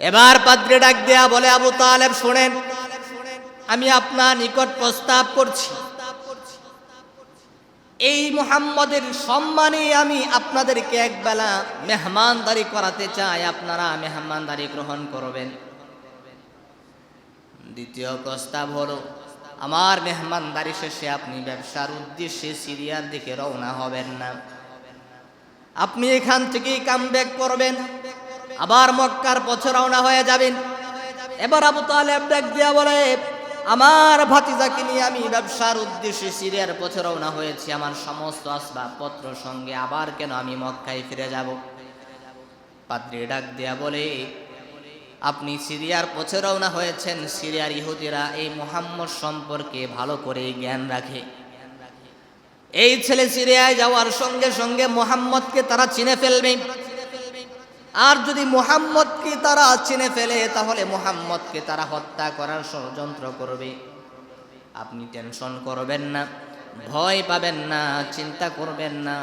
এবার পাদ্রে ডাক দেয়া বলে, আবু তালেব, শোনেন, আমি আপনার নিকট প্রস্তাব করছি। এই মোহাম্মদের সম্মানে আমি আপনাদেরকে একবেলা মেহমানদারি করাতে চাই, আপনারা মেহমানদারি গ্রহণ করবেন। দ্বিতীয় প্রস্তাব হলো, আমার মেহমানদারি শেষে আপনি ব্যবসার উদ্দেশ্যে সিরিয়ার দিকে রওনা হবেন না। আপনি এখান থেকেই কাম ব্যাক করবেন। আবার মক্কার পথে রওনা হয়ে যাবেন। এবার আবু তালেব ডাক দিয়া বলে, আমার ভাতিজাকে নিয়ে আমি ব্যবসার উদ্দেশ্যে সিরিয়ার পথে রওনা হয়েছি। আমার সমস্ত আসবাবপত্র সঙ্গে আবার কেন আমি মক্কায় ফিরে যাব? পাত্রী ডাক দেয়া বলে, আপনি সিরিয়ার পথে রওনা হয়েছেন। সিরিয়ার ইহুদিরা এই মোহাম্মদ সম্পর্কে ভালো করে জ্ঞান রাখে। এই ছেলে সিরিয়ায় যাওয়ার সঙ্গে সঙ্গে মোহাম্মদকে তারা চিনে ফেলবে। আর যদি মোহাম্মদকে তারা চিনে ফেলে, তাহলে মোহাম্মদকে তারা হত্যা করার ষড়যন্ত্র করবে। আপনি টেনশন করবেন না, ভয় পাবেন না, চিন্তা করবেন না।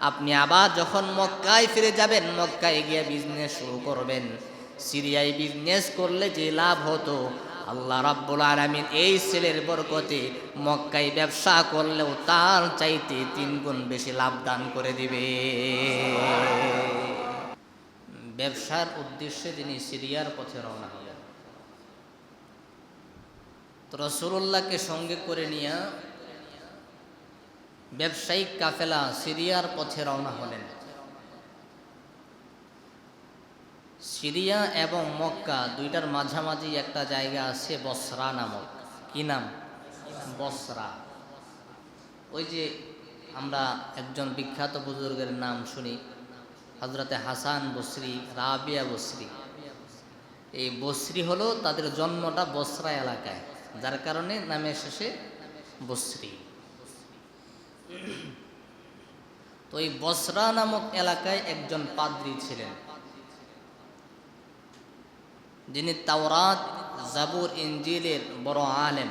আপনি আবার যখন মক্কায় ফিরে যাবেন, মক্কায় গিয়ে বিজনেস শুরু করবেন। সিরিয়ায় বিজনেস করলে যে লাভ হতো, আল্লাহ রাব্বুল আলামিন এই ছেলের বরকতে মক্কায় ব্যবসা করলেও তার চাইতে তিন গুণ বেশি লাভ দান করে দিবে। ব্যবসার উদ্দেশ্যে তিনি সিরিয়ার পথে রওনা হলেন তো রসুল্লাহকে সঙ্গে করে নিয়ে ব্যবসায়িক কাফেলা সিরিয়ার পথে রওনা হলেন। সিরিয়া এবং মক্কা দুইটার মাঝামাঝি একটা জায়গা আছে বসরা নামক। কি নাম? বসরা। ওই যে আমরা একজন বিখ্যাত বুজুর্গের নাম শুনি। হজরতে হাসান বসরি, রাবিয়া বসরি। এই বসরি হলো তাদের জন্মটা বসরা এলাকায়, যার কারণে নামে শেষে বসরি। তো এই বসরা নামক এলাকায় একজন পাদ্রী ছিলেন, যিনি তাওরাত, জাবুর ইঞ্জিলের বড় আলেম।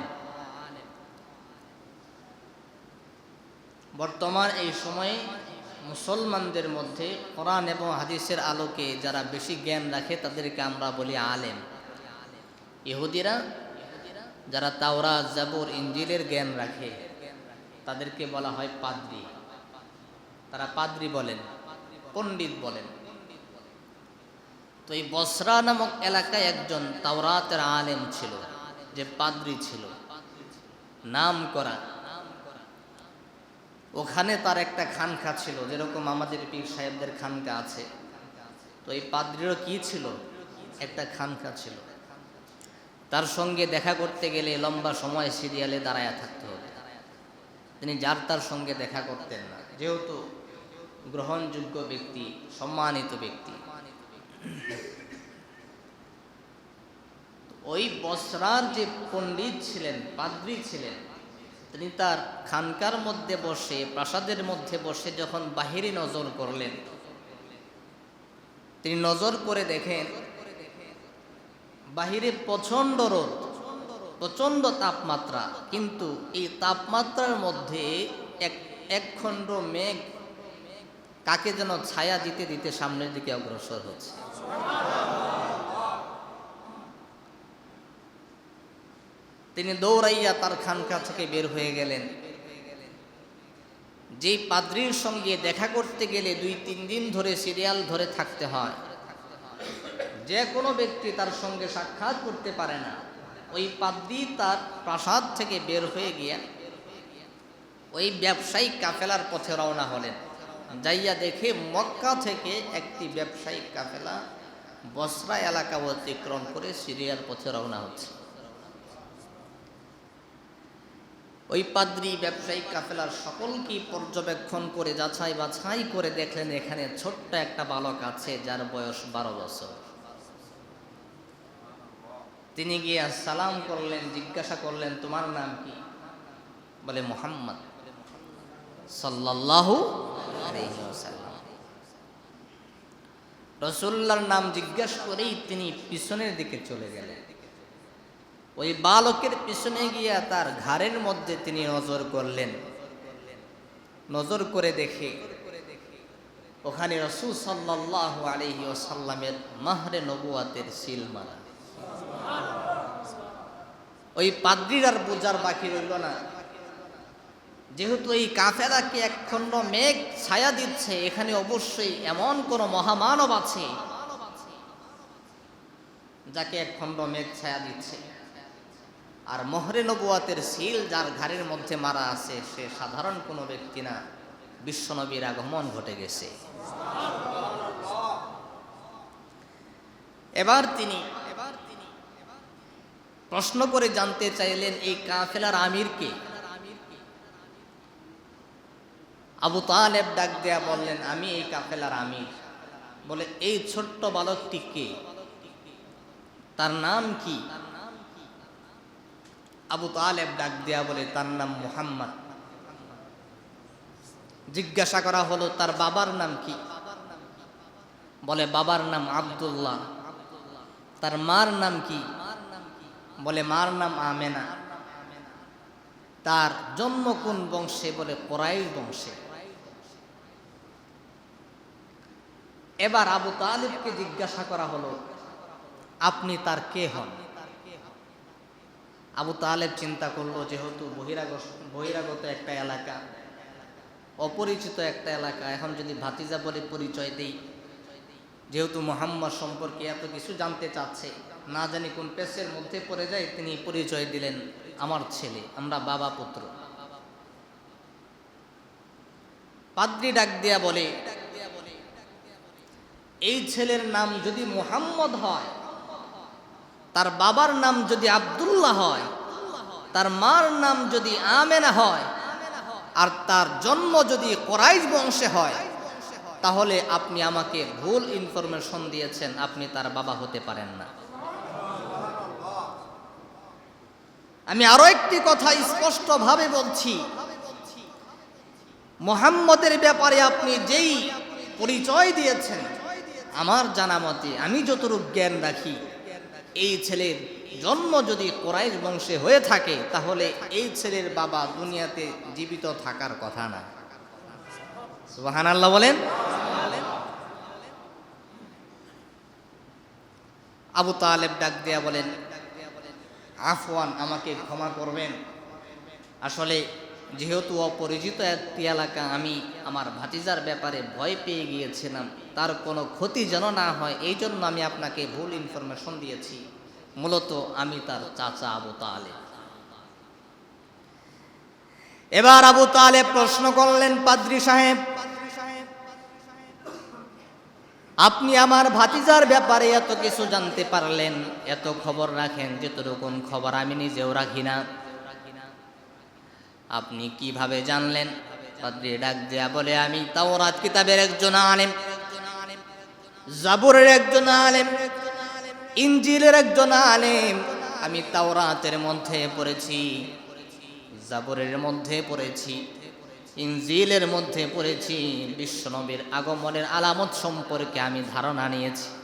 বর্তমান এই সময়ে মুসলমানদের মধ্যে কোরআন এবং হাদিসের আলোকে যারা বেশি জ্ঞান রাখে, তাদেরকে আমরা বলি আলেম। ইহুদিরা যারা তাওরা জাবুর ইঞ্জিলের জ্ঞান রাখে, তাদেরকে বলা হয় পাদ্রি। তারা পাদ্রি বলেন, পণ্ডিত বলেন। তো এই বসরা নামক এলাকায় একজন তাওরাতের আলেম ছিল, যে পাদ্রি ছিল। নাম করা ওখানে তার একটা খানকা ছিল, যেরকম আমাদের পীর সাহেবদের খানকা আছে। তো এই পাদ্রিরও কি ছিল? একটা খানকা ছিল। তার সঙ্গে দেখা করতে গেলে লম্বা সময় সিরিয়ালে দাঁড়ায় থাকতে হতো তিনি যার তার সঙ্গে দেখা করতেন না। যেহেতু গ্রহণযোগ্য ব্যক্তি, সম্মানিত ব্যক্তি। ওই বসরার যে পণ্ডিত ছিলেন, পাদ্রী ছিলেন তিনি তার খানকার মধ্যে বসে, প্রাসাদের মধ্যে বসে যখন বাহিরে নজর করলেন, তিনি নজর করে দেখেন, বাহিরে প্রচণ্ড রোদ, প্রচণ্ড তাপমাত্রা, কিন্তু এই তাপমাত্রার মধ্যে এক এক খণ্ড মেঘ কাকে যেন ছায়া দিতে দিতে সামনের দিকে অগ্রসর হচ্ছে। তিনি দৌড়াইয়া তার খানকা থেকে বের হয়ে গেলেন। যেই পাদ্রির সঙ্গে দেখা করতে গেলে দুই তিন দিন ধরে সিরিয়াল ধরে থাকতে হয়। যে কোনো ব্যক্তি তার সঙ্গে সাক্ষাৎ করতে পারে না। ওই পাদ্রি তার প্রাসাদ থেকে বের হয়ে গিয়া ওই ব্যবসায়িক কাফেলার পথে রওনা হলেন। যাইয়া দেখে মক্কা থেকে একটি ব্যবসায়িক কাফেলা বসরা এলাকা অতিক্রম করে সিরিয়ার পথে রওনা হচ্ছে। ওই পাদ্রি ব্যবসায়িক কাফেলার সকলকে পর্যবেক্ষণ করে যাচাই বাছাই করে দেখলেন এখানে ছোট্ট একটা বালক আছে যার বয়স বারো বছর। তিনি গিয়ে সালাম করলেন, জিজ্ঞাসা করলেন, তোমার নাম কি? বলে, মোহাম্মদ ওয়াসাল্লাম। রসুল্লার নাম জিজ্ঞাসা করেই তিনি পিছনের দিকে চলে গেলেন। ওই বালকের পিছনে গিয়া তার ঘাড়ের মধ্যে তিনি নজর করলেন। নজর করে দেখে ওখানে রসুল সাল্লাহ আলহি ওসাল্লামের মাহরে নবুয়াতের সিল মারা। ওই পাদ্রির আর বোঝার বাকি রইল না। যেহেতু এই কাফেলাকে একখণ্ড মেঘ ছায়া দিচ্ছে, এখানে অবশ্যই এমন কোন মহামানব আছে যাকে একখণ্ড মেঘ ছায়া দিচ্ছে। আর মহরে নবুয়াতের সিল যার ঘাড়ের মধ্যে মারা আছে, সে সাধারণ কোনো ব্যক্তি না। বিশ্বনবীর আগমন ঘটে গেছে। এবার তিনি প্রশ্ন করে জানতে চাইলেন, এই কাফেলার আমিরকে আবু তালেব ডাক দেয়া বললেন, আমি এই কাফেলার আমির। বলে, এই ছোট্ট বালকটি কে? তার নাম কি? আবু তালেব ডাক দেয়া বলে, তার নাম মুহাম্মদ। জিজ্ঞাসা করা হলো, তার বাবার নাম কি? বলে, বাবার নাম আব্দুল্লাহ। তার মার নাম কি? বলে, মার নাম আমেনা। তার জন্ম কোন বংশে? বলে, কোরাইশ বংশে। এবার আবু তালিবকে জিজ্ঞাসা করা হলো, আপনি তার কে হন? আবু তালেব চিন্তা করল যেহেতু বহিরাগত বহিরাগত একটা এলাকা, অপরিচিত একটা এলাকা, এখন যদি ভাতিজা বলে পরিচয় দেই, যেহেতু মোহাম্মদ সম্পর্কে এত কিছু জানতে চাচ্ছে, না জানি কোন পেসের মধ্যে পড়ে যায়, তিনি পরিচয় দিলেন, আমার ছেলে, আমরা বাবা পুত্র। পাদ্রি ডাক দিয়া বলে, এই ছেলের নাম যদি মোহাম্মদ হয় তার বাবার নাম যদি আব্দুল্লাহ হয়, তার মার নাম যদি আমেনা হয়, আর তার জন্ম যদি কোরাইশ বংশে হয়, তাহলে আপনি আমাকে ভুল ইনফরমেশন দিয়েছেন, আপনি তার বাবা হতে পারেন না। আমি আরও একটি কথা স্পষ্টভাবে বলছি। মোহাম্মদের ব্যাপারে আপনি যেই পরিচয় দিয়েছেন, আমার জানা মতে আমি যতটুকু জ্ঞান রাখি এই ছেলের জন্ম যদি কোরাইশ বংশে হয়ে থাকে, তাহলে এই ছেলের বাবা দুনিয়াতে জীবিত থাকার কথা না। সুবাহান আল্লাহ বলেন। আবু তালেব ডাক দিয়া বলেন, আফওয়ান, আমাকে ক্ষমা করবেন। আসলে যেহেতু অপরিচিত একটি এলাকা, আমি আমার ভাতিজার ব্যাপারে ভয় পেয়ে গিয়েছিলাম। তার কোনো ক্ষতি যেন না হয়, এই জন্য আমি আপনাকে ভুল ইনফরমেশন দিয়েছি। মূলত আমি তার চাচা আবু তালেব। এবার আবু তালেব প্রশ্ন করলেন, পাদ্রি সাহেব, আপনি আমার ভাতিজার ব্যাপারে এত কিছু জানতে পারলেন, এত খবর রাখেন যেতরকম খবর আমি নিজেও রাখি না। আপনি কীভাবে জানলেন? পাদ্রি ডাক দেয়া বলে, আমি তাওরাত কিতাবের একজন আলেম। জাবুরের একজন আলেম। ইঞ্জিলের একজন আলেম। আমি তাওরাতের মধ্যে পড়েছি। জাবরের মধ্যে পড়েছি। ইঞ্জিলের মধ্যে পড়েছি। বিশ্বনবীর আগমনের আলামত সম্পর্কে আমি ধারণা নিয়েছি।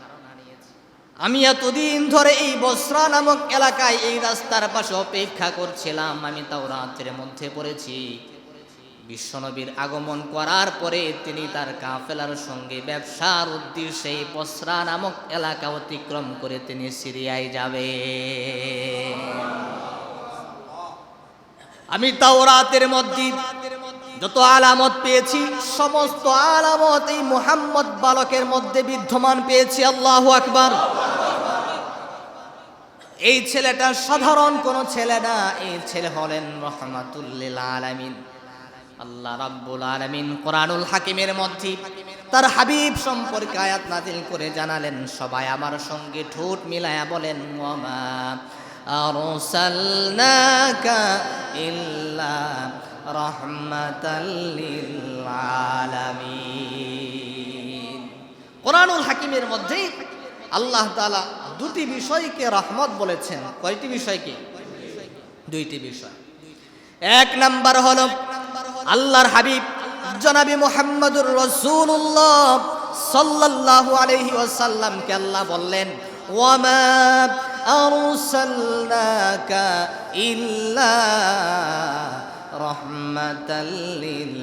আমি এতদিন ধরে এই বসরা নামক এলাকায় এই রাস্তার পাশে অপেক্ষা করছিলাম। আমি তাও রাতের মধ্যে পড়েছি। বিশ্বনবীর আগমন করার পরে তিনি তার কাফেলার সঙ্গে ব্যবসার উদ্দেশ্যে বসরা নামক এলাকা অতিক্রম করে তিনি সিরিয়ায় যাবে আমি তাও রাতের মধ্যে যত আলামত পেয়েছি, সমস্ত আলামত এই মোহাম্মদ বালকের মধ্যে বিদ্যমান পেয়েছি। আল্লাহ আকবার। এই ছেলেটা সাধারণ কোন ছেলে না। এই ছেলে হলেন রহমাতুল্লিল আলামিন। আল্লাহ রাব্বুল আলামিন কোরআনুল হাকিমের মধ্যে তার হাবিব সম্পর্কে আয়াত নাজিল করে জানালেন, সবাই আমার সঙ্গে ঠোঁট মিলায়া বলেন, ওয়ামা আরসালনাকা ইল্লা রহমাতাল্লিল আলামিন। কোরআনুল হাকিমের মধ্যে আল্লাহ তালা দুটি বিষয়কে রহমত বলেছেন। কয়টি বিষয়কে? দুইটি বিষয়। এক নাম্বার হল আল্লাহর হাবিব জনাবি মুহাম্মদুর রাসূলুল্লাহ সাল্লাল্লাহু আলাইহি ওয়াসাল্লামকে আল্লাহ বললেন, ওয়ামা আরসালনাকা ইল্লা রহমাতাল লিল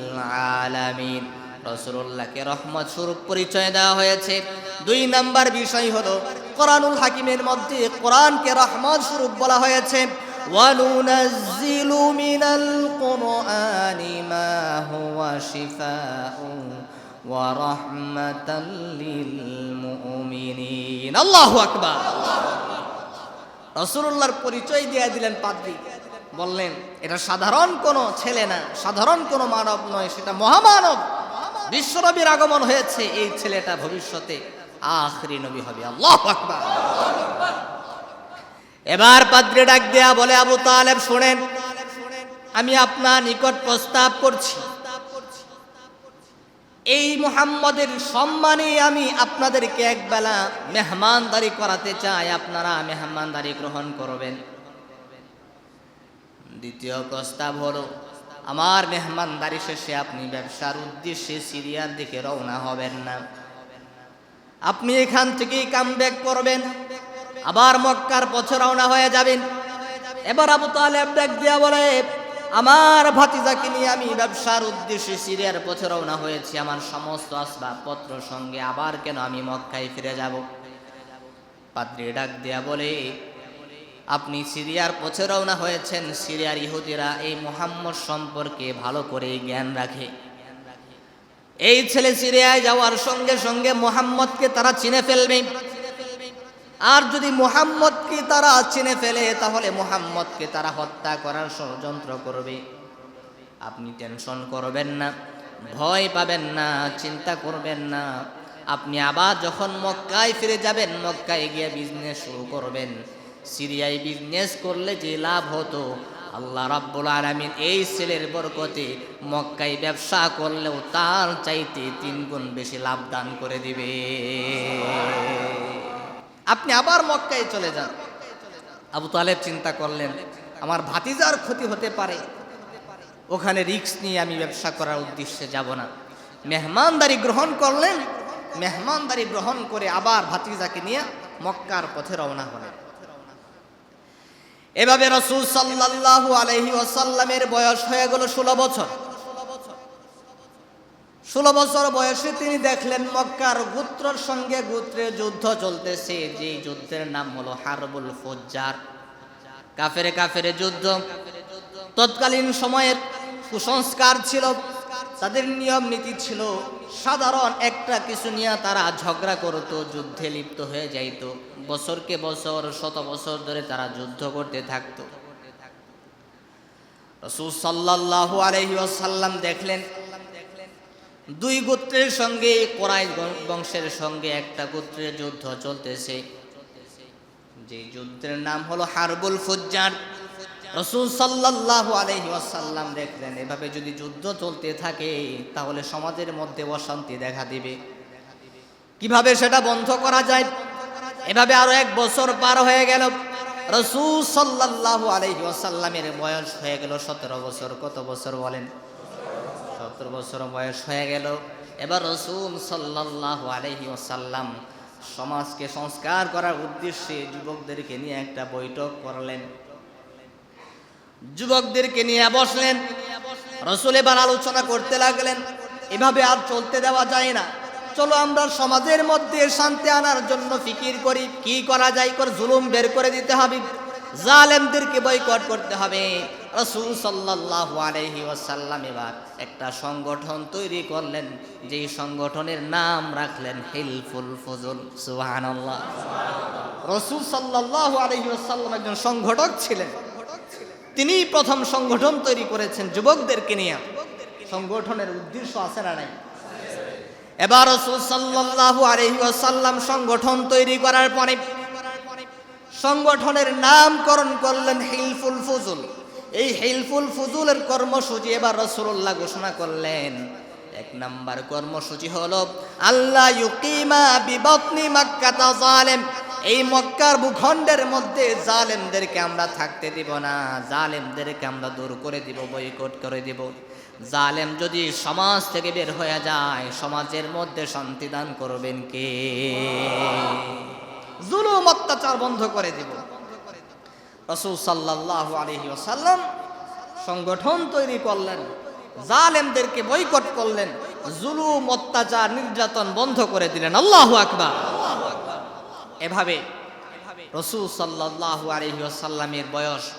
আলামিন। রসুল্লাহকে রহমত স্বরূপ পরিচয় দেওয়া হয়েছে। দুই নাম্বার বিষয় হলো, কোরআনুল হাকিমের মধ্যে কোরআনকে রহমত স্বরূপ বলা হয়েছে। পরিচয় দিয়ে দিলেন পাদ্রি। বললেন, এটা সাধারণ কোনো ছেলে না, সাধারণ কোনো মানব নয়, সেটা মহামানব। বিশ্বনবীর আগমন হয়েছে, এই ছেলেটা ভবিষ্যতে আখরি নবী হবে। আল্লাহ আকবার। এবার পাদ্রে ডাক দেয়া বলে, আবু তালেব, শোনেন, আমি আপনার নিকট প্রস্তাব করছি। এই মুহাম্মদের সম্মানে আমি আপনাদেরকে একবেলা মেহমানদারি করাতে চাই, আপনারা মেহমানদারি গ্রহণ করবেন। দ্বিতীয় প্রস্তাব হলো আমার মেহমানদারি শেষে আপনি ব্যবসার উদ্দেশ্যে সিরিয়ার দিকে রওনা হবেন না। আপনি এখান থেকেই কাম ব্যাক করবেন। আবার মক্কার পথে রওনা হয়ে যাবেন। এবার আবু তালেব ডাক দিয়া বলে, আমার ভাতিজাকে নিয়ে আমি ব্যবসার উদ্দেশ্যে সিরিয়ার পথে রওনা হয়েছি। আমার সমস্ত আসবাবপত্র সঙ্গে আবার কেন আমি মক্কায় ফিরে যাব? পাদ্রি ডাক দিয়া বলে আপনি সিরিয়ার পথে রওনা হয়েছেন, সিরিয়ার ইহুদিরা এই মোহাম্মদ সম্পর্কে ভালো করে জ্ঞান রাখে। এই ছেলে সিরিয়ায় যাওয়ার সঙ্গে সঙ্গে মোহাম্মদকে তারা চিনে ফেলবে। আর যদি মোহাম্মদকে তারা চিনে ফেলে, তাহলে মোহাম্মদকে তারা হত্যা করার ষড়যন্ত্র করবে। আপনি টেনশন করবেন না, ভয় পাবেন না, চিন্তা করবেন না। আপনি আবার যখন মক্কায় ফিরে যাবেন, মক্কায় গিয়ে বিজনেস শুরু করবেন। সিরিয়ায় বিজনেস করলে যে লাভ হতো, আল্লাহ রাব্বুল আলামিন এই ছেলের বরকতে মক্কায় ব্যবসা করলেও তার চাইতে তিন গুণ বেশি লাভ দান করে দিবে। আপনি আবার মক্কায় চলে যান। আবু তালেব চিন্তা করলেন, আমার ভাতিজার ক্ষতি হতে পারে। ওখানে রিস্ক নিয়ে আমি ব্যবসা করার উদ্দেশ্যে যাব না। মেহমানদারি গ্রহণ করলেন, মেহমানদারি গ্রহণ করে আবার ভাতিজাকে নিয়ে মক্কার পথে রওনা হলেন। এভাবে রসুল সাল্লাল্লাহু আলহি ওয়াসাল্লামের বয়স হয়ে গেল ষোলো বছর। ষোলো বছর বয়সে তিনি দেখলেন মক্কার গোত্রর সঙ্গে গোত্রের যুদ্ধ চলতেছে। যে যুদ্ধের নাম হলো হারবুল ফজ্জার। কাফেরে কাফেরে যুদ্ধ। তৎকালীন সময়ের কুসংস্কার ছিল। তাদের নিয়ম নীতি ছিল সাধারণ একটা কিছু নিয়ে তারা ঝগড়া করতো, যুদ্ধে লিপ্ত হয়ে যাইত। বছরকে বছর, শত বছর ধরে তারা যুদ্ধ করতে থাকতো। রসুল সাল্লাহ দেখলেন, দুই গোত্রের সঙ্গে কোরাই বংশের সঙ্গে একটা গোত্রের যুদ্ধ চলতেছে। যে যুদ্ধের নাম হলো হারবুল ফুজ্জার। রসুল সাল্লাহ আলহি আসাল্লাম দেখলেন, এভাবে যদি যুদ্ধ চলতে থাকে, তাহলে সমাজের মধ্যে অশান্তি দেখা দিবে। কীভাবে সেটা বন্ধ করা যায়? এভাবে আরও এক বছর পার হয়ে গেল। রসুল সাল্লাহ আলহি আসাল্লামের বয়স হয়ে গেল সতেরো বছর। কত বছর বলেন? সতেরো বছর বয়স হয়ে গেল। এবার রসুল সাল্লাহ আলহি আসাল্লাম সমাজকে সংস্কার করার উদ্দেশ্যে যুবকদেরকে নিয়ে একটা বৈঠক করলেন। যুবকদেরকে নিয়ে বসলেন। রসুল এবার আলোচনা করতে লাগলেন, এভাবে আর চলতে দেওয়া যায় না। চলো আমরা সমাজের মধ্যে শান্তি আনার জন্য ফিকির করি। কি করা যায়? কর জুলুম বের করে দিতে হবে। জালেমদেরকে বয়কট করতে হবে। রসুল সাল্লাহ আলহি ওয়াসাল্লাম এবার একটা সংগঠন তৈরি করলেন। যেই সংগঠনের নাম রাখলেন হিলফুল ফজল। সুবহানাল্লাহ। রসুল সাল্লাহ আলহি ওয়াসাল্লাম একজন সংগঠক ছিলেন। তিনি প্রথম সংগঠন তৈরি করেছেন যুবকদেরকে নিয়ে। সংগঠনের উদ্দেশ্য আছে না নাই? এবার রসুল সংগঠন তৈরি করার পরে সংগঠনের নামকরণ করলেন হিলফুল ফুজুল। এই হিলফুল ফুজুলের কর্মসূচি এবার রসুল্লাহ ঘোষণা করলেন। এক নাম্বার কর্মসূচি হলো আল্লাহ ইউকিমা বিবতনি মাক্কাতা জালেম। এই মক্কার ভূখণ্ডের মধ্যে জালেমদেরকে আমরা থাকতে দিব না, জালেমদেরকে আমরা দূর করে দিব, বয়কট করে দিব। জালেম যদি সমাজ থেকে বের হয়ে যায়, সমাজের মধ্যে শান্তি দান করবেন কে? জুলুম অত্যাচার বন্ধ করে দিব। রসুল সাল্লাহ আলহি ওসাল্লাম সংগঠন তৈরি করলেন, জালেমদেরকে বয়কট করলেন, জুলুম, অত্যাচার, নির্যাতন বন্ধ করে দিলেন। আল্লাহ আকবার। এভাবে রসুল সাল্লাহ আলহিসাল্লামের বয়স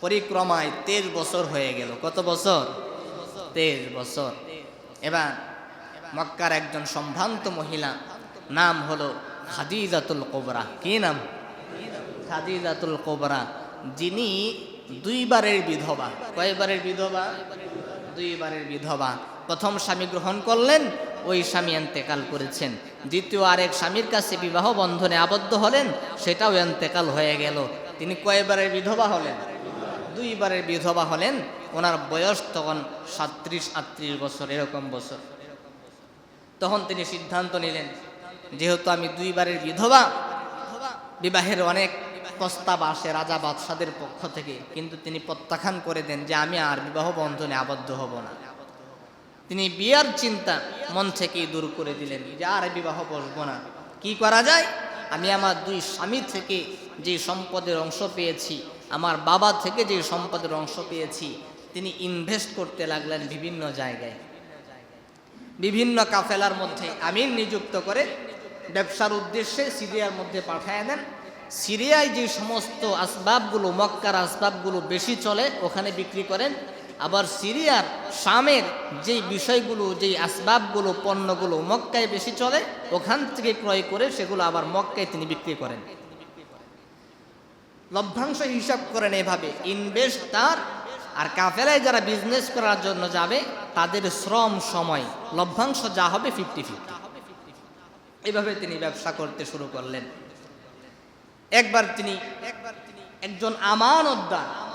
পরিক্রমায় তেইশ বছর হয়ে গেল। কত বছর? তেইশ বছর। এবার মক্কার একজন সম্ভ্রান্ত মহিলা নাম হলো খাদিজাতুল কোবরা। কি নাম? খাদিজাতুল কোবরা। যিনি দুইবারের বিধবা। কয়বারের বিধবা? দুইবারের বিধবা। প্রথম স্বামী গ্রহণ করলেন, ওই স্বামী এন্তেকাল করেছেন। দ্বিতীয় আরেক স্বামীর কাছে বিবাহ বন্ধনে আবদ্ধ হলেন, সেটাও এন্তেকাল হয়ে গেল। তিনি কয়বারের বিধবা হলেন? দুইবারের বিধবা হলেন। ওনার বয়স তখন সাত্রিশ, আটত্রিশ বছর, এরকম বছর। তখন তিনি সিদ্ধান্ত নিলেন, যেহেতু আমি দুইবারের বিধবা, বিবাহের অনেক প্রস্তাব আসে রাজা বাদশাদের পক্ষ থেকে, কিন্তু তিনি প্রত্যাখ্যান করে দেন যে আমি আর বিবাহ বন্ধনে আবদ্ধ হব না। তিনি বিয়ার চিন্তা মন থেকেই দূর করে দিলেন যে আর বিবাহ বসবো না। কি করা যায়? আমি আমার দুই স্বামী থেকে যে সম্পদের অংশ পেয়েছি, আমার বাবা থেকে যে সম্পদের অংশ পেয়েছি, তিনি ইনভেস্ট করতে লাগলেন বিভিন্ন জায়গায়। বিভিন্ন কাফেলার মধ্যে আমির নিযুক্ত করে ব্যবসার উদ্দেশ্যে সিরিয়ার মধ্যে পাঠায় দেন। সিরিয়ায় যে সমস্ত আসবাবগুলো, মক্কার আসবাবগুলো বেশি চলে, ওখানে বিক্রি করেন। আবার সিরিয়ার শামের যেই বিষয়গুলো, যেই আসবাবগুলো, পণ্যগুলো মক্কায় বেশি চলে, ওখান থেকে ক্রয় করে সেগুলো আবার মক্কায় তিনি বিক্রি করেন। লভ্যাংশ হিসাব করেন এভাবে। ইনভেস্ট তার আর কাফেলায় যারা বিজনেস করার জন্য যাবে, তাদের শ্রম সময়, লভ্যাংশ যা হবে ফিফটি ফিফটি এভাবে তিনি ব্যবসা করতে শুরু করলেন। একবার তিনি একজন আমানতদার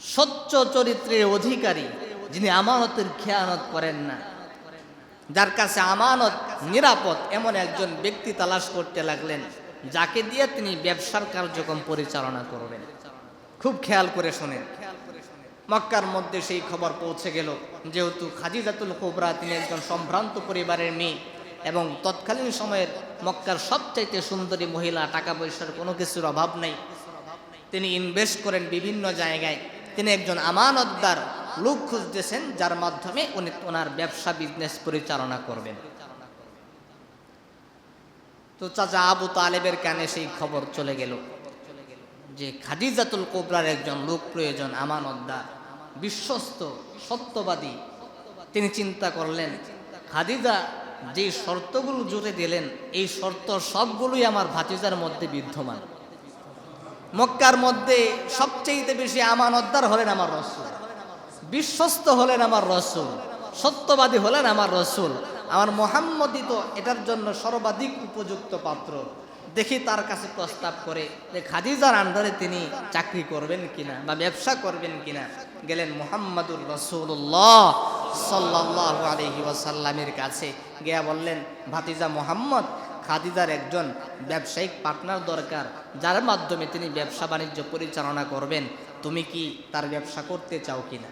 সচ্চ চরিত্রের অধিকারী যিনি আমানতের খেয়ানত করেন না। যার কাছে আমানত নিরাপদ, এমন একজন ব্যক্তি তালাশ করতে লাগলেন, যাকে দিয়ে তিনি ব্যবসার কার্যক্রম পরিচালনা করবেন। খুব খেয়াল করে শোনেন। মক্কার মধ্যে সেই খবর পৌঁছে গেল, যেহেতু খাজিজাতুল কোবরা তিনি একজন সম্ভ্রান্ত পরিবারের মেয়ে এবং তৎকালীন সময়ের মক্কার সবচাইতে সুন্দরী মহিলা, টাকা পয়সার কোনো কিছুর অভাব নেই। তিনি ইনভেস্ট করেন বিভিন্ন জায়গায়। তিনি একজন আমানতদার লোক খুঁজতেছেন, যার মাধ্যমে উনি ওনার ব্যবসা, বিজনেস পরিচালনা করবেন। তো চাচা আবু তালেবের কানে সেই খবর চলে গেল যে খাদিজাতুল কোবরার একজন লোক প্রয়োজন, আমানতদার, বিশ্বস্ত, সত্যবাদী। তিনি চিন্তা করলেন, খাদিজা যে শর্তগুলো জুড়ে দিলেন, এই শর্ত সবগুলোই আমার ভাতিজার মধ্যে বিদ্যমান। মক্কার মধ্যে সবচেয়ে বেশি আমানতদার হলেন আমার রসুল। বিশ্বস্ত হলেন আমার রসুল। সত্যবাদী হলেন আমার রসুল। আমার মোহাম্মদই তো এটার জন্য সর্বাধিক উপযুক্ত পাত্র। দেখি তার কাছে প্রস্তাব করে যে খাদিজার আন্ডারে তিনি চাকরি করবেন কিনা বা ব্যবসা করবেন কিনা। গেলেন মোহাম্মদুর রসুল্লাহ সাল্লাহ আলহি ওয়াসাল্লামের কাছে। গিয়া বললেন, ভাতিজা মোহাম্মদ খাদিজার একজন ব্যবসায়িক পার্টনার দরকার, যার মাধ্যমে তিনি ব্যবসা বাণিজ্য পরিচালনা করবেন। তুমি কি তার ব্যবসা করতে চাও কিনা?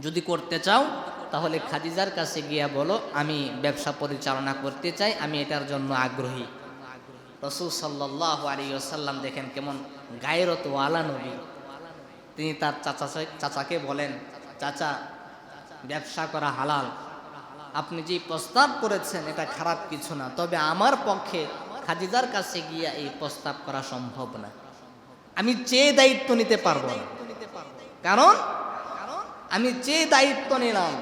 যদি করতে চাও, তাহলে খাদিজার কাছে গিয়া বলো, আমি ব্যবসা পরিচালনা করতে চাই, আমি এটার জন্য আগ্রহী। রসুল সাল্লাহ আলী আসাল্লাম দেখেন কেমন গায়রত ওয়ালা নবী। তিনি তার চাচা চাচাকে বলেন, চাচা, ব্যবসা করা হালাল। আপনি যে প্রস্তাব করেছেন, এটা খারাপ কিছু না। তবে আমার পক্ষে খাদিজার কাছে গিয়া এই প্রস্তাব করা সম্ভব না। আমি চেয়ে দায়িত্ব নিতে পারব কারণ? আমি যে দায়িত্ব নিলাম।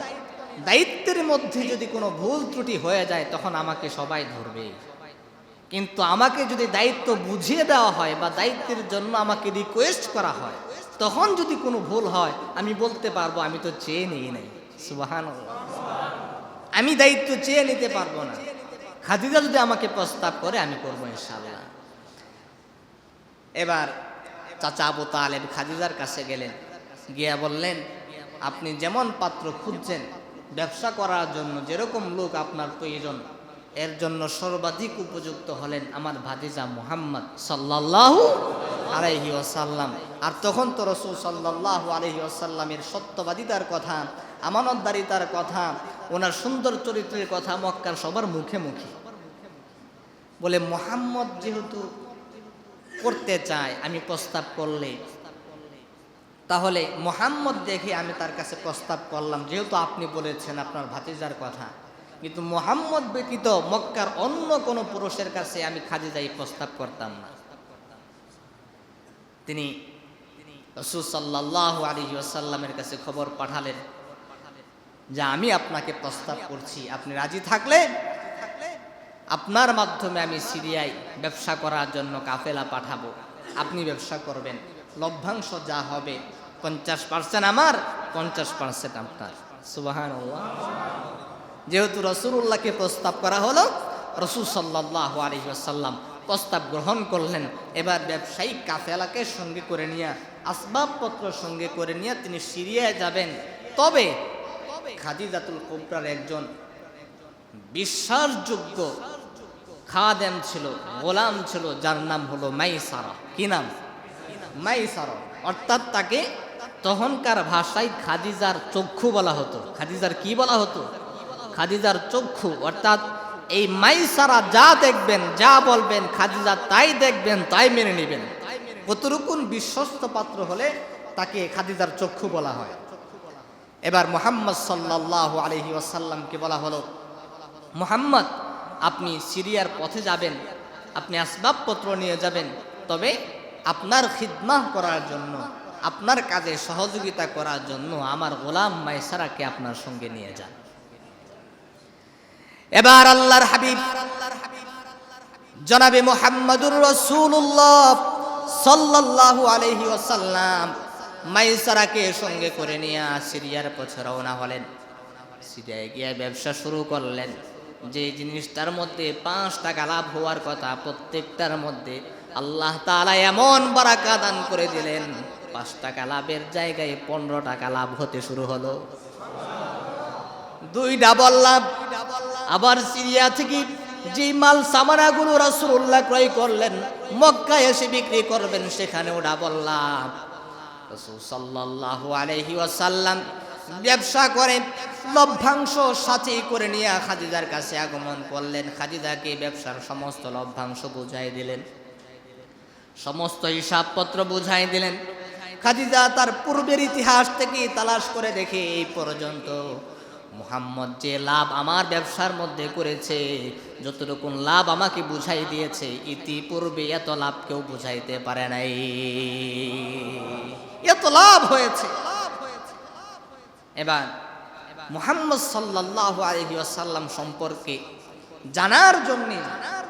দায়িত্বের মধ্যে যদি কোনো ভুল ত্রুটি হয়ে যায়, তখন আমাকে সবাই ধরবে। কিন্তু আমাকে যদি দায়িত্ব বুঝিয়ে দেওয়া হয় বা দায়িত্বের জন্য আমাকে রিকোয়েস্ট করা হয়, তখন যদি কোনো ভুল হয়, আমি বলতে পারব, আমি তো চেয়ে নিই নাই। সুবাহান আমি দায়িত্ব চেয়ে নিতে পারব না। খাদিজা যদি আমাকে প্রস্তাব করে, আমি করব ইনশাল্লাহ এবার চাচা আবু তালেব খাদিজার কাছে গেলেন। গিয়া বললেন, আপনি যেমন পাত্র খুঁজছেন, ব্যবসা করার জন্য যেরকম লোক আপনার প্রয়োজন, এর জন্য সর্বাধিক উপযুক্ত হলেন আমার ভাতিজা মুহাম্মদ সাল্লাহ আলাইহি ওসাল্লাম আর তখন তো রসুল সাল্লাহ আলহি আসাল্লামের সত্যবাদিতার কথা, আমানতদারিতার কথা ওনার সুন্দর চরিত্রের কথা মক্কার সবার মুখে মুখে। বলে, মোহাম্মদ যেহেতু করতে চায়, আমি প্রস্তাব করলে, তাহলে মোহাম্মদ দেখে আমি তার কাছে প্রস্তাব করলাম। যেহেতু আপনি বলেছেন আপনার ভাতিজার কথা, কিন্তু মোহাম্মদ ব্যতীত মক্কার অন্য কোনো পুরুষের কাছে আমি খাদিজাই প্রস্তাব করতাম না। তিনি রসুল সাল্লাহ আলী আসাল্লামের কাছে খবর পাঠালেন। যে আমি আপনাকে প্রস্তাব করছি। আপনি রাজি থাকলে আপনার মাধ্যমে আমি সিরিয়ায় ব্যবসা করার জন্য কাফেলা পাঠাবো। আপনি ব্যবসা করবেন। লভ্যাংশ যা হবে পঞ্চাশ পার্সেন্ট আমার, পঞ্চাশ পার্সেন্ট আপনার। সুবাহান যেহেতু রসুল্লাহকে প্রস্তাব করা হলো, রসুল সাল্লাহ আলহিসাল্লাম প্রস্তাব গ্রহণ করলেন। এবার ব্যবসায়িক কাফেলাকে সঙ্গে করে নিয়ে, আসবাবপত্র সঙ্গে করে নিয়ে তিনি সিরিয়ায় যাবেন। তবে খাদিজাতুল কোবরার একজন বিশ্বাসযোগ্য খাদেম ছিল, গোলাম ছিল, যার নাম হলো মাইসারা। কি নাম? মাইসারা। অর্থাৎ তাকে তখনকার ভাষায় খাদিজার চক্ষু বলা হতো। খাদিজার কি বলা হতো? খাদিজার চক্ষু। অর্থাৎ এই মাইসারা যা দেখবেন, যা বলবেন, খাদিজা তাই দেখবেন, তাই মেনে নেবেন। কতটুকুন বিশ্বস্ত পাত্র হলে তাকে খাদিজার চক্ষু বলা হয়? এবার মোহাম্মদ সাল্লাহ আলহি ওয়াসাল্লামকে বলা হলো, মোহাম্মদ, আপনি সিরিয়ার পথে যাবেন, আপনি আসবাবপত্র নিয়ে যাবেন, তবে আপনার খিদমাহ করার জন্য, আপনার কাজে সহযোগিতা করার জন্য আমার গোলাম মাইসারাকে আপনার সঙ্গে নিয়ে যান। এবার আল্লাহর হাবিব, জনাবে মোহাম্মদুর রসুল্লাহ সাল্লাল্লাহু আলহি ওসাল্লাম মাইসারাকে সঙ্গে করে নিয়ে সিরিয়ার পথে রওনা হলেন। সিরিয়ায় গিয়ে ব্যবসা শুরু করলেন। যে জিনিসটার মধ্যে পাঁচ টাকা লাভ হওয়ার কথা প্রত্যেকটার মধ্যে আল্লাহ তাআলা এমন বারাকা দান করে দিলেন পাঁচ টাকা লাভের জায়গায় পনেরো টাকা লাভ হতে শুরু হলো। দুই ডাবল লাভ। আবার সিরিয়া থেকে যে মাল সামানাগুলো রাসূলুল্লাহ ক্রয় করলেন মক্কা এসে বিক্রি করবেন, সেখানেও ডাবল লাভ। রাসূল সাল্লাল্লাহু আলাইহি ওয়াসাল্লাম ব্যবসা করে, লভ্যাংশ সাথে করে নিয়ে খাদিজার কাছে আগমন করলেন। খাদিজাকে ব্যবসার সমস্ত লভ্যাংশ বুঝাই দিলেন। সমস্ত হিসাবপত্র বুঝাই দিলেন। খাদিজা তার পূর্বের ইতিহাস থেকে তালাশ করে দেখে, এই পর্যন্ত মুহাম্মদ যে লাভ আমার ব্যবসার মধ্যে করেছে, যতটুকু লাভ আমাকে বুঝাই দিয়েছে, ইতিপূর্বে এত লাভ কেউ বুঝাইতে পারে নাই। এত লাভ হয়েছে। এবার মুহাম্মদ সাল্লাহ আলহি আসাল্লাম সম্পর্কে জানার জন্যে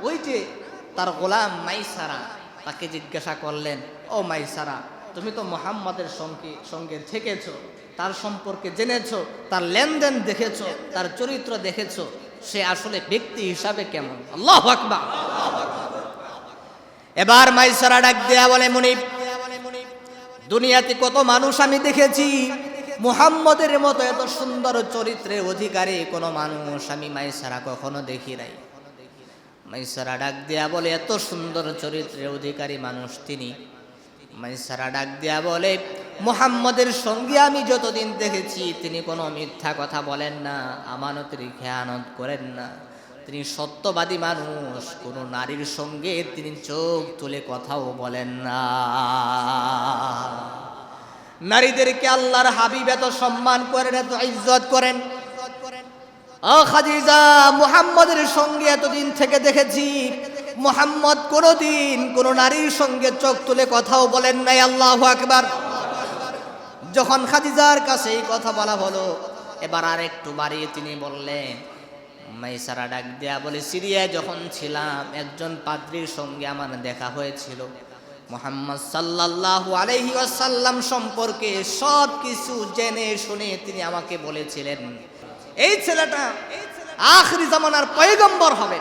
ওই যে তার গোলাম মাইসারা তাকে জিজ্ঞাসা করলেন, ও মাইসারা, তুমি তো মোহাম্মদের সঙ্গে সঙ্গে থেকেছ, তার সম্পর্কে জেনেছো, তার লেনদেন দেখেছ, তার চরিত্র দেখেছ, সে আসলে ব্যক্তি হিসাবে কেমন? আল্লাহ আকবার। এবার মাইসারা ডাক দেয়া বলে, মুনিব দুনিয়াতে কত মানুষ আমি দেখেছি। মুহাম্মদের মতো এত সুন্দর চরিত্রের অধিকারী কোনো মানুষ আমি মাইসারা কখনো দেখি নাই। মাইসারা ডাক দেয়া বলে, এত সুন্দর চরিত্রের অধিকারী মানুষ তিনি। মাইসারা ডাক দেয়া বলে, মুহাম্মদের সঙ্গে আমি যতদিন দেখেছি তিনি কোনো মিথ্যা কথা বলেন না, আমানতের খেয়ানত করেন না। তিনি সত্যবাদী মানুষ, কোনো নারীর সঙ্গে তিনি চোখ তুলে কথাও বলেন না। নারীদেরকে আল্লাহর হাবিব এত সম্মান করেন, এত ইজ্জত করেন। খাদিজা, মুহাম্মদের সঙ্গে এতদিন থেকে দেখেছি, মুহাম্মদ কোনোদিন কোন নারীর সঙ্গে চোখ তুলে কথাও বলেন নাই, আল্লাহ আকবার। যখন খাদিজার কাছে এই কথা বলা হলো, এবার আর একটু বাড়িয়ে তিনি বললেন মাইসারা ডাক দেয়া বলে, সিরিয়ায় যখন ছিলাম, একজন পাদ্রির সঙ্গে আমার দেখা হয়েছিল। মোহাম্মদ সাল্লাল্লাহু আলাইহি ওয়াসাল্লাম সম্পর্কে সব কিছু জেনে শুনে তিনি আমাকে বলেছিলেন, এই ছেলেটা আখরি জামানার পয়গম্বর হবে।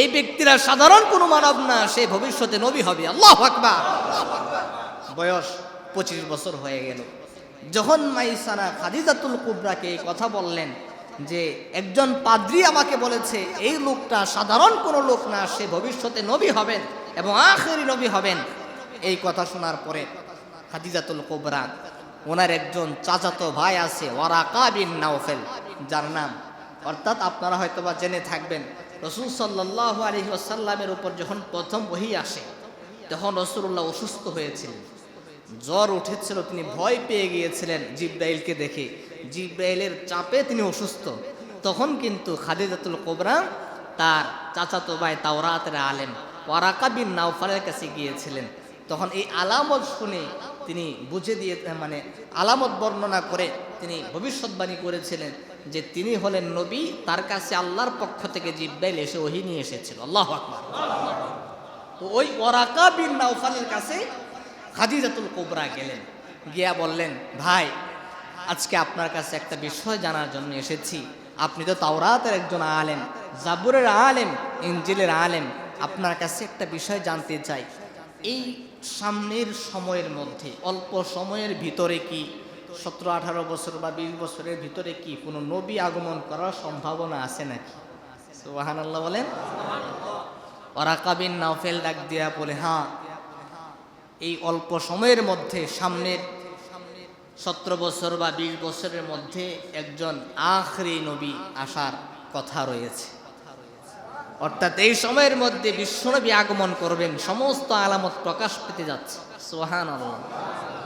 এই ব্যক্তিরা সাধারণ কোনো মানব না, সে ভবিষ্যতে নবী হবে। আল্লাহ আকবার। বয়স পঁচিশ বছর হয়ে গেল। যখন মাইসানা খাদিজাতুল কুবরাকে এই কথা বললেন যে একজন পাদ্রি আমাকে বলেছে, এই লোকটা সাধারণ কোনো লোক না, সে ভবিষ্যতে নবী হবেন এবং আখেরি নবী হবেন। এই কথা শোনার পরে খাদিজাতুল কুবরা, ওনার একজন চাচাতো ভাই আছে, ওয়ারাকা বিন নাওফেল, যার নাম, অর্থাৎ আপনারা হয়তোবা জেনে থাকবেন, রসুল সাল্লাহ আলহি আসাল্লামের উপর যখন প্রথম বহি আসে, তখন রসুল্লাহ অসুস্থ হয়েছিলেন। জ্বর উঠেছিল, তিনি ভয় পেয়ে গিয়েছিলেন জিব্রাইলকে দেখে। জিব্রাইলের চাপে তিনি অসুস্থ। তখন কিন্তু খাদিজাতুল কোবরা তার চাচাতো ভাই তাওরাতের আলেম ওয়ারাকা বিন নাওফালের কাছে গিয়েছিলেন। তখন এই আলামত শুনে তিনি বুঝে দিয়ে মানে আলামত বর্ণনা করে তিনি ভবিষ্যৎবাণী করেছিলেন যে তিনি হলেন নবী, তার কাছে আল্লাহর পক্ষ থেকে জিব্রাইল এসে ওহি নিয়ে এসেছিল। আল্লাহ আকবার। তো ওই ওরাকা বিন নাওফালের কাছে খাদিজাতুল কোবরা গেলেন। গিয়া বললেন, ভাই আজকে আপনার কাছে একটা বিষয় জানার জন্য এসেছি। আপনি তো তাওরাতের একজন আলেম, জাবুরের আলেম ইঞ্জিলের আলেম। আপনার কাছে একটা বিষয় জানতে চাই। এই সামনের সময়ের মধ্যে, অল্প সময়ের ভিতরে কি সতেরো আঠারো বছর বা বিশ বছরের ভিতরে কি কোনো নবী আগমন করার সম্ভাবনা আছে নাকি? সুবাহান আল্লাহ বলেন ওরাকাবিন নাওফেল ডাক দিয়া বলে হ্যাঁ। এই অল্প সময়ের মধ্যে সামনের সতেরো বছর বা বিশ বছরের মধ্যে একজন আখরি নবী আসার কথা রয়েছে। অর্থাৎ এই সময়ের মধ্যে বিশ্বনবী আগমন করবেন, সমস্ত আলামত প্রকাশ পেতে যাচ্ছে। সোহান আল্লাহ